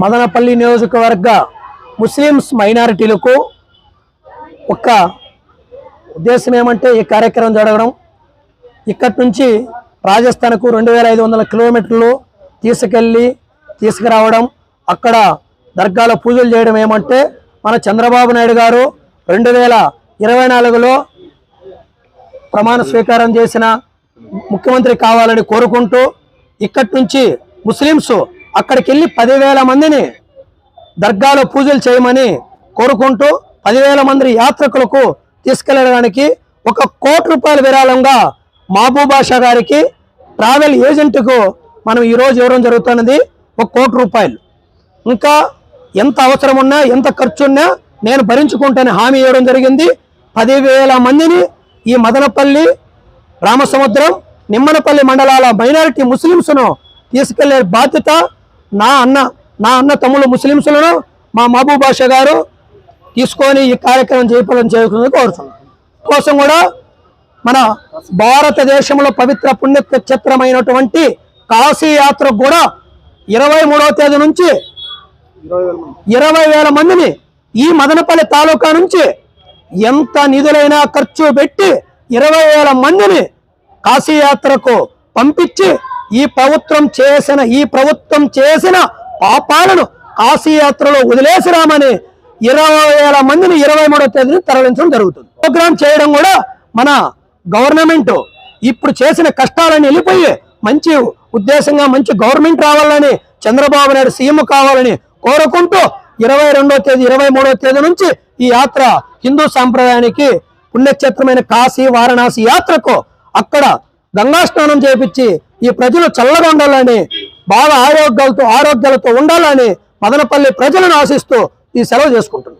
మదనపల్లి నియోజకవర్గ ముస్లిమ్స్ మైనారిటీలకు ఒక ఉద్దేశం ఏమంటే ఈ కార్యక్రమం జరగడం. ఇక్కడి నుంచి రాజస్థాన్కు రెండు వేల ఐదు వందల కిలోమీటర్లు తీసుకెళ్ళి తీసుకురావడం. అక్కడ దర్గాలో పూజలు చేయడం ఏమంటే మన చంద్రబాబు నాయుడు గారు రెండు వేల ఇరవై నాలుగులో ప్రమాణ స్వీకారం చేసిన ముఖ్యమంత్రి కావాలని కోరుకుంటూ ఇక్కడి నుంచి ముస్లిమ్స్ అక్కడికి వెళ్ళి పదివేల మందిని దర్గాలో పూజలు చేయమని కోరుకుంటూ పదివేల మంది యాత్రికులకు తీసుకెళ్ళడానికి ఒక కోటి రూపాయల విరాళంగా మహబూబాషా గారికి ట్రావెల్ ఏజెంట్కు మనం ఈరోజు ఇవ్వడం జరుగుతున్నది ఒక కోటి రూపాయలు. ఇంకా ఎంత అవసరం ఉన్నా ఎంత ఖర్చు ఉన్నా నేను భరించుకుంటానని హామీ ఇవ్వడం జరిగింది. పదివేల మందిని ఈ మదనపల్లి రామసముద్రం నిమ్మనపల్లి మండలాల మైనారిటీ ముస్లింస్ను తీసుకెళ్ళే బాధ్యత నా అన్న నా అన్న తమ్ముడు ముస్లింస్లను మా మహబూబ్ గారు తీసుకొని ఈ కార్యక్రమం చేయాలని చేయకుండా కోరుతున్నాను కోసం కూడా మన భారతదేశంలో పవిత్ర పుణ్యక్షేత్రమైనటువంటి కాశీ యాత్రకు కూడా ఇరవై మూడవ తేదీ నుంచి ఇరవై వేల మందిని ఈ మదనపల్లి తాలూకా నుంచి ఎంత నిధులైనా ఖర్చు పెట్టి ఇరవై వేల మందిని కాశీయాత్రకు పంపించి ఈ ప్రభుత్వం చేసిన ఈ ప్రభుత్వం చేసిన పాపాలను కాశీయాత్రలో వదిలేసిరామని ఇరవై వేల మందిని ఇరవై మూడో తేదీని తరలించడం జరుగుతుంది. ప్రోగ్రామ్ చేయడం కూడా మన గవర్నమెంట్. ఇప్పుడు చేసిన కష్టాలని వెళ్ళిపోయి మంచి ఉద్దేశంగా మంచి గవర్నమెంట్ రావాలని చంద్రబాబు నాయుడు సీఎం కావాలని కోరుకుంటూ ఇరవై రెండో తేదీ ఇరవై మూడో తేదీ నుంచి ఈ యాత్ర హిందూ సాంప్రదాయానికి పుణ్యక్షేత్రమైన కాశీ వారణాసి యాత్రకు అక్కడ గంగా స్నానం చేపించి ఈ ప్రజలు చల్లగా ఉండాలని బాగా ఆరోగ్యాలతో ఆరోగ్యాలతో ఉండాలని మదనపల్లి ప్రజలను ఆశిస్తూ ఈ సెలవు చేసుకుంటున్నాను